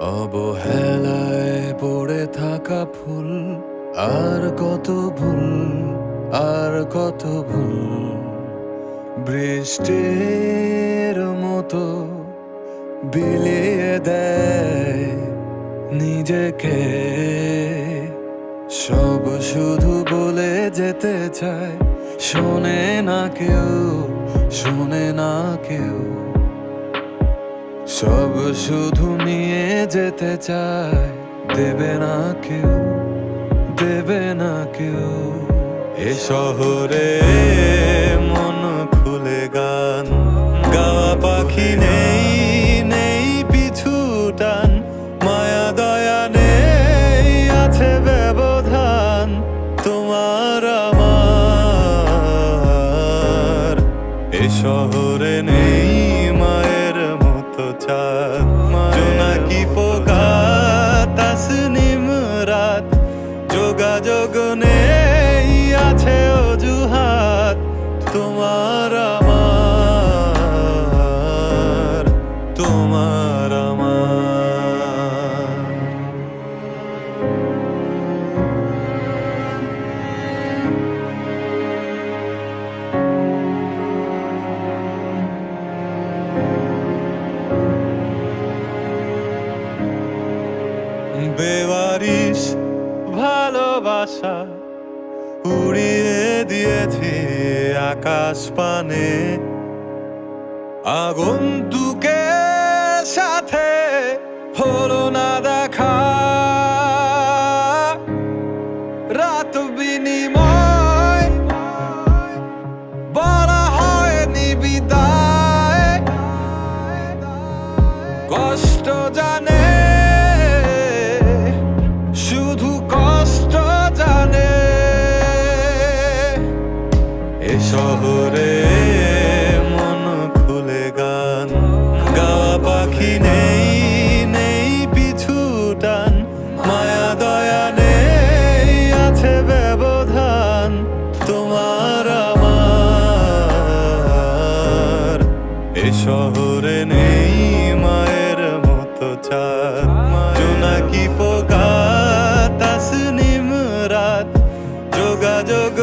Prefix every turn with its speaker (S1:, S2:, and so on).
S1: অবহেলায় পড়ে থাকা ফুল, আর কত ভুল, আর কত ভুল। বৃষ্টির মতো বিলিয়ে দেয় নিজেকে। সব শুধু বলে যেতে চায়, শোনে না কেউ, শোনে না কেউ। সব শুধু নিয়ে যেতে চায়। দেবে না কেউ, দেবে না কেউ। এ শহরে মন খুলে গান, গাওয়া পাখি নেই নেই পিছু টান। মায়া দয়া নেই, আছে ব্যবধান তোমার আমার। এ শহরে নেই মায়ের মতো চাঁদ জোনাকি পোকা বেওয়ারিশ ভালোবাসা উড়িয়ে দিয়েছে আকাশ পানে। আগুন দুকে শহরে মন খুলে গান। গাওয়া পাখি নেই নেই পিছু টান। মায়া দয়া নেই, আছে ব্যবধান। তোমার আমার। এ শহরে নেই মায়ের মতো চাঁদ। জোনাকি পোকা, তাসনিম রাত। যোগাযোগ